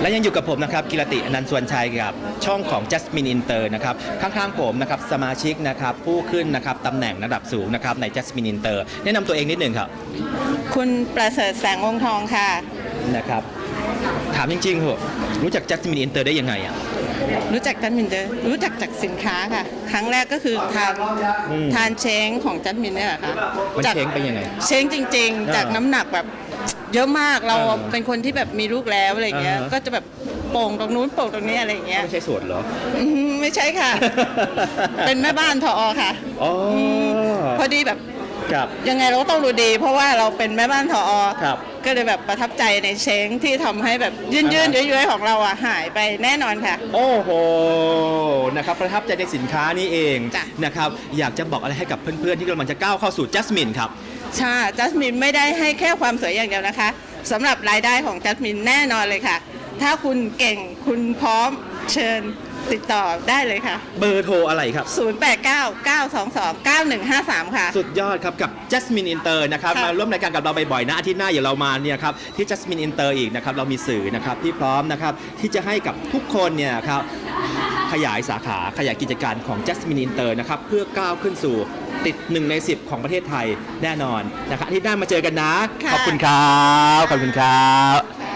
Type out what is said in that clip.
และยังอยู่กับผมนะครับกิรติอนันต์สวนชัยกับช่องของ Jasmine Inter นะครับข้างๆผมนะครับสมาชิกนะครับผู้ขึ้นนะครับตำแหน่งระดับสูงนะครับใน Jasmine Inter แนะนำตัวเองนิดหนึ่งครับคุณประเสริฐแสงวงทองค่ะนะครับถามจริงๆเหอะรู้จัก Jasmine Inter ได้ยังไงอะรู้จักจันมินเดอร์รู้จักจากสินค้าค่ะ ครั้งแรกก็คือทานอืมทานเช้งของจันมินเนี่ยแหละค่ะมันจากเช้งเป็นยังไง เช้งจริงอ่าๆจากน้ำหนักแบบ เยอะมากเราอ่าเป็นคนที่แบบมีลูกแล้วอะไรเงี้ย อ่าฮะ ก็จะแบบโป่งตรงนู้นโป่งตรงนี้อะไรเงี้ยไม่ใช่สวนเหรอ อืมไม่ใช่ค่ะ เป็นแม่บ้านทอค่ะอ๋อพอดีแบบครับ ยังไงเราก็ต้องดูดี เพราะว่าเราเป็นแม่บ้านทอครับก็เลยแบบประทับใจในเช้งที่ทำให้แบบยืนยืนอ่าฮะๆย้อยๆของเราอะหายไปแน่นอนค่ะ โอ้โห นะครับ ประทับใจในสินค้านี่เองจ้ะ นะครับ อยากจะบอกอะไรให้กับเพื่อนๆ ที่กำลังจะก้าวเข้าสู่ Jasmine ครับ ใช่จัสมินไม่ได้ให้แค่ความสวยอย่างเดียวนะคะสำหรับรายได้ของจัสมินแน่นอนเลยค่ะ ถ้าคุณเก่งคุณพร้อมเชิญติดต่อได้เลยค่ะ เบอร์โทรอะไรครับ 0899229153 ค่ะ สุดยอดครับ กับ Jasmine Inter นะครับ ค่ะมาร่วมรายการกับเราบ่อยๆนะอาทิตย์หน้าอย่าเรามาเนี่ยครับที่ Jasmine Inter อีกนะครับ เรามีสื่อนะครับที่พร้อมนะครับที่จะให้กับทุกคนเนี่ยครับ ขยายสาขาขยายกิจการของ Jasmine Inter นะครับเพื่อก้าวขึ้นสู่ติด 1 ใน 10 ของประเทศไทยแน่นอนนะครับอาที่หน้ามาเจอกันนะค่ะขอบคุณครับ ขอบคุณครับ